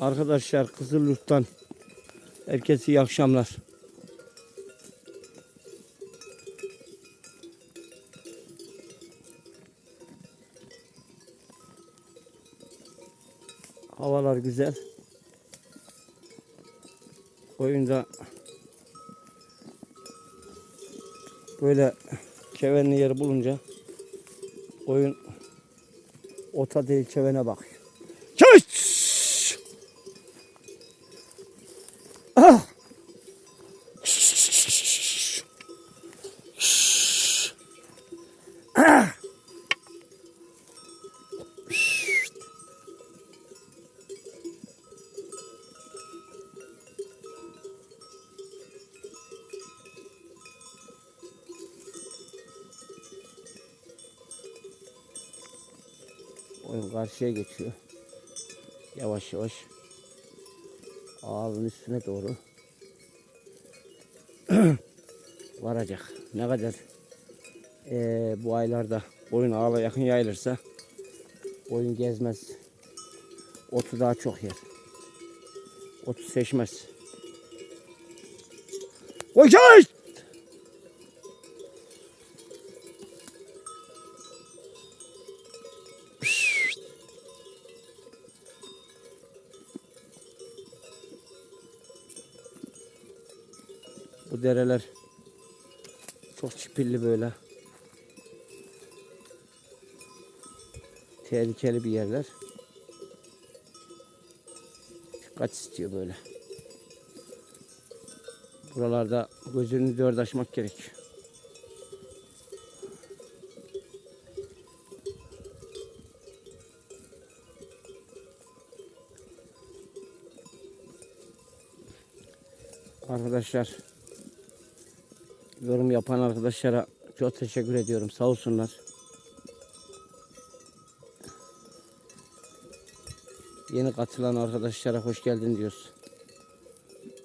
Arkadaşlar Kızılyurt'tan herkese iyi akşamlar. Havalar güzel. Oyunda böyle kevenli yeri bulunca oyun ota değil kevene bakıyor. Çöş! Karşıya geçiyor. Yavaş yavaş. Ağzın üstüne doğru. varacak. Ne kadar eee, bu aylarda oyun ağla yakın yayılırsa oyun gezmez. Otu daha çok yer. Otu seçmez. Koş Dereler çok çipilli böyle. Tehlikeli bir yerler. Dikkat istiyor böyle. Buralarda gözünü dört açmak gerek. Arkadaşlar yorum yapan arkadaşlara çok teşekkür ediyorum. Sağ olsunlar. Yeni katılan arkadaşlara hoş geldin diyoruz.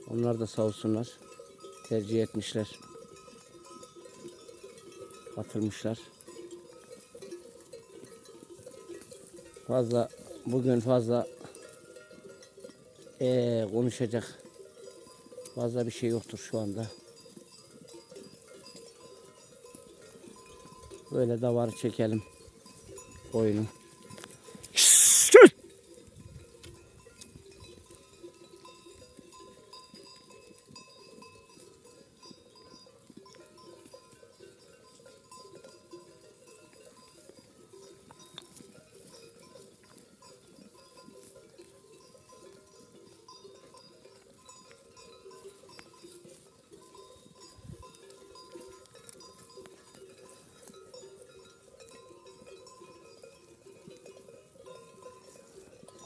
Onlar da sağ olsunlar. Tercih etmişler. Katılmışlar. Fazla bugün fazla eee, konuşacak fazla bir şey yoktur şu anda. Böyle davarı çekelim oyunu.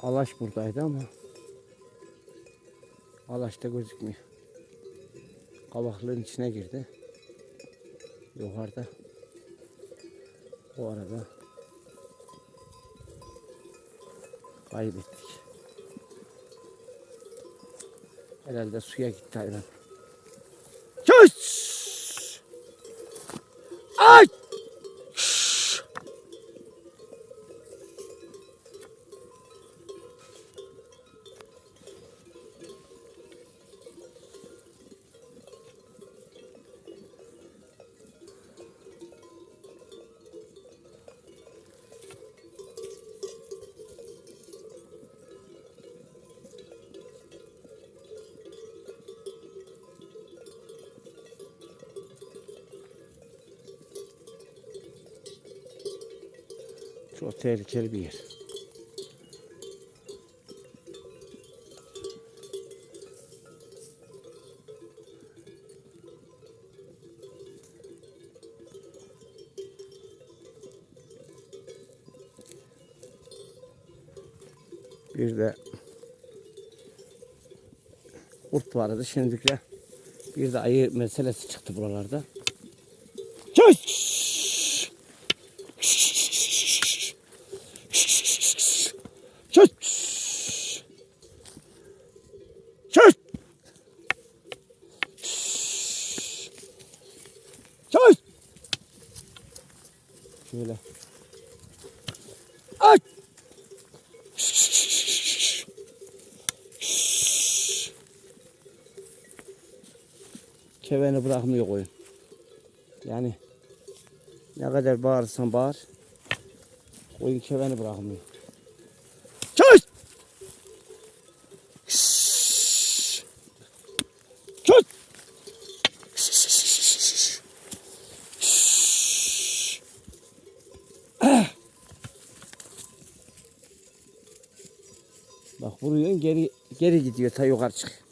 Alaş buradaydı ama Alaş da gözükmüyor. Kavaklığın içine girdi. Yukarıda. O arada kaybettik. Herhalde suya gitti hayvan. Çöş! Çok tehlikeli bir yer. Bir de kurt vardı şimdilikle. Bir de ayı meselesi çıktı buralarda. Çöş! Şöyle. Ay! Keveni bırakmıyor koyun. Yani ne kadar bağırırsan bağır. Koyun keveni bırakmıyor. Çalış! Vuruyorsun geri geri gidiyor ta yukarı çık.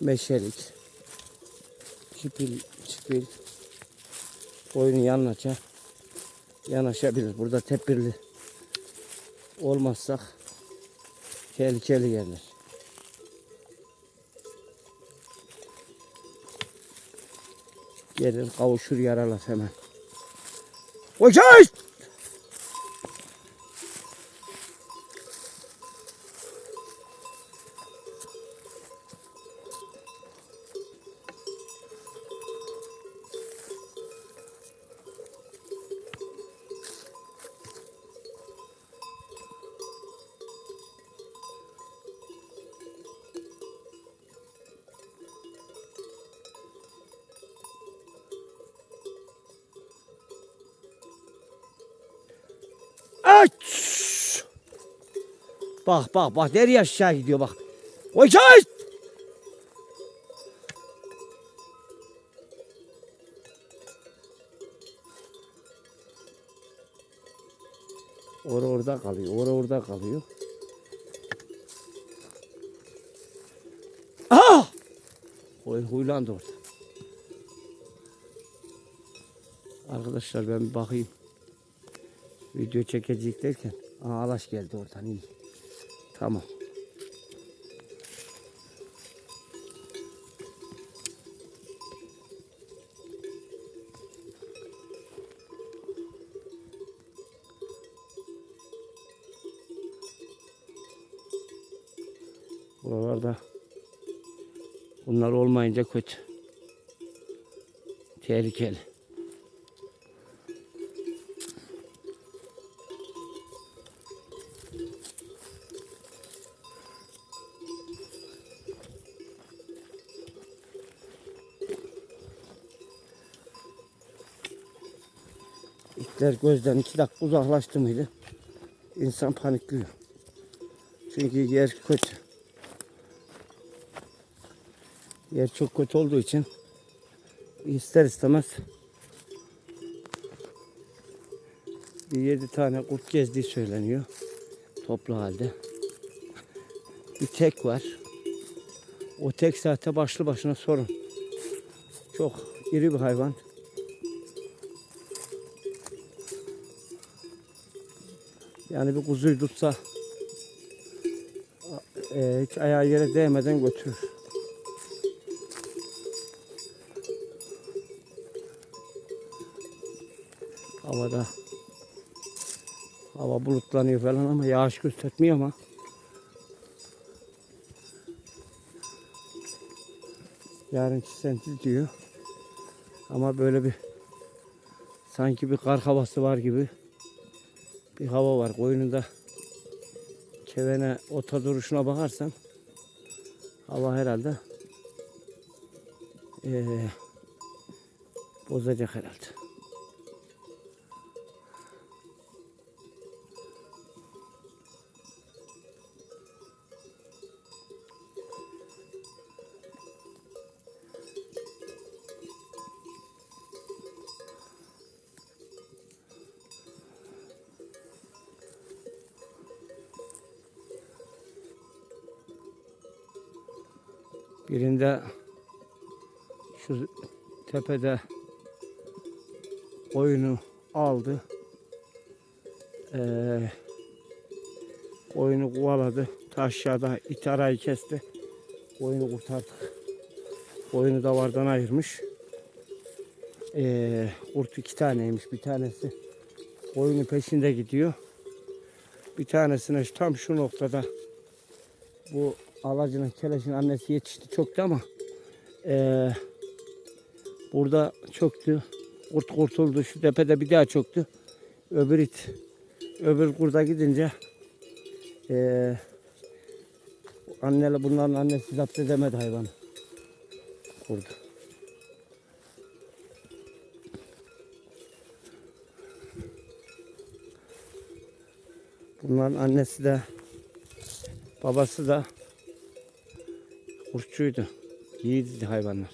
Meşelik. Çipil, çipil. Koyunun yanına ça- yanaşabilir. Burada tepirli olmazsak tehlikeli yerler. Gelir kavuşur yaralar hemen. Wait, guys! Bak bak bak nereye aşağı gidiyor bak. Hocam! Orada orada kalıyor. Orada orada kalıyor. Ah! Oy huylandı orada. Arkadaşlar ben bir bakayım. Video çekecek derken Aa, geldi oradan iyi. Tamam. Buralarda bunlar olmayınca kötü. Tehlikeli. İtler gözden iki dakika uzaklaştı mıydı? İnsan panikliyor. Çünkü yer kötü. Yer çok kötü olduğu için ister istemez bir yedi tane kurt gezdiği söyleniyor. Toplu halde. Bir tek var. O tek zaten başlı başına sorun. Çok iri bir hayvan. Yani bir kuzuyu tutsa e, hiç ayağı yere değmeden götürür. Havada hava bulutlanıyor falan ama yağış göstermiyor ama yarın çisenti diyor. Ama böyle bir sanki bir kar havası var gibi bir hava var. Koyununda kevene ota duruşuna bakarsan hava herhalde eee bozacak herhalde. Birinde şu tepede koyunu aldı. Ee, koyunu kovaladı. Aşağıda it arayı kesti. Koyunu kurtardık. Koyunu davardan ayırmış. Ee, kurt iki taneymiş. Bir tanesi koyunun peşinde gidiyor. Bir tanesine tam şu noktada bu alacının keleşin annesi yetişti çoktu ama eee, burada çöktü. Kurt kurtuldu. Şu tepede bir daha çöktü. Öbür it öbür kurda gidince Ee, anneyle bunların annesi zapt edemedi hayvanı. Kurdu. Bunların annesi de babası da kurtçuydu. Yiğidi hayvanlar.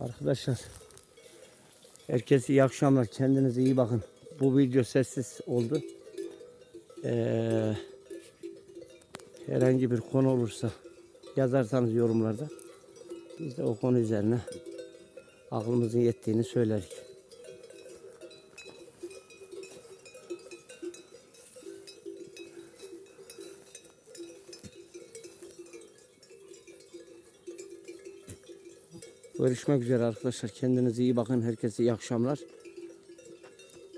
Arkadaşlar herkese iyi akşamlar. Kendinize iyi bakın. Bu video sessiz oldu. Ee, herhangi bir konu olursa yazarsanız yorumlarda biz de o konu üzerine aklımızın yettiğini söyleriz. Görüşmek üzere arkadaşlar. Kendinize iyi bakın. Herkese iyi akşamlar.